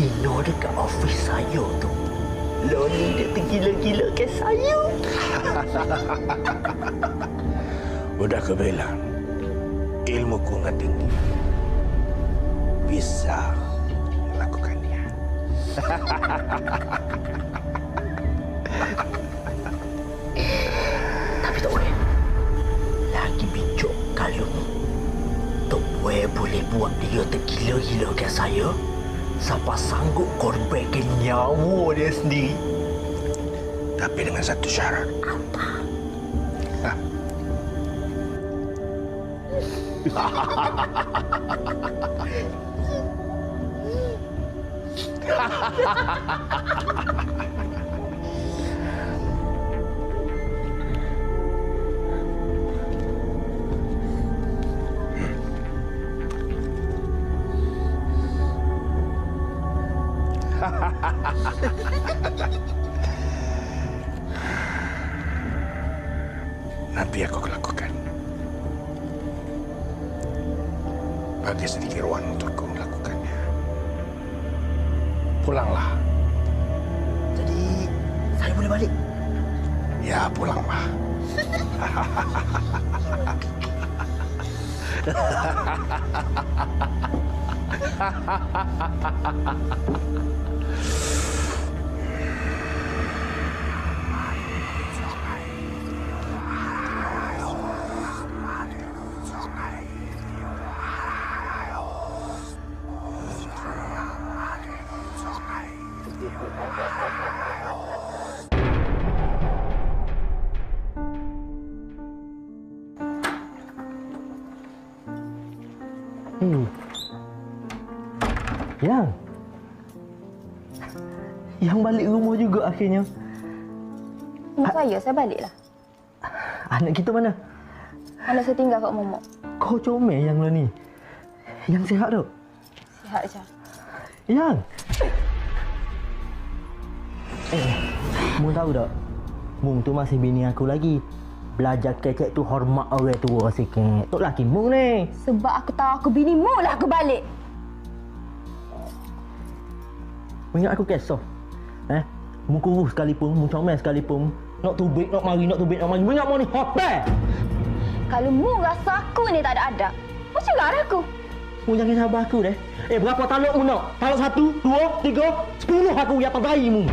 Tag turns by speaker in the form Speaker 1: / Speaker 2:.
Speaker 1: Tino dekat ofis saya tu. Loli dia tergila-gila ke saya.
Speaker 2: Udah ke bilang. Ilmu ku nggak tinggi. Bisa lakukannya.
Speaker 1: Tapi tak boleh. Lagi bijak kalau ni. Boy boleh buat dia tergila-gila ke saya. Siapa sanggup korbankan nyawa dia sendiri.
Speaker 2: Tapi dengan satu syarat. Hah? Nanti aku lakukan. Bagi sedikit ruang untukku melakukannya. Pulanglah.
Speaker 1: Jadi, saya boleh balik.
Speaker 2: Ya, pulanglah.
Speaker 1: 嗯。Yang. Yang balik rumah juga akhirnya.
Speaker 3: Mak saya, saya baliklah.
Speaker 1: Anak kita mana?
Speaker 3: Anak saya tinggal kat momok.
Speaker 1: Kau comel yang lah ni. Yang sihat tu.
Speaker 3: Sihat je.
Speaker 1: Yang. Eh, Mung tahu tak? Mung tu masih bini aku lagi. Belajar kecek tu hormat orang tua sikit. Tok laki Mung ni.
Speaker 3: Sebab aku tahu aku bini mu lah aku balik.
Speaker 1: Mengingat aku kesoh. Eh? Mengkuruh sekalipun, mencomel sekalipun. Nak tubik, nak mari, nak tubik, nak mari. Mengingat mu ni, hotel!
Speaker 3: Kalau mu rasa aku ni tak ada adab, macam mana aku?
Speaker 1: Mu jangan sabar aku deh. Eh, berapa taluk mu nak? Taluk satu, dua, tiga, sepuluh aku yang pegai mu.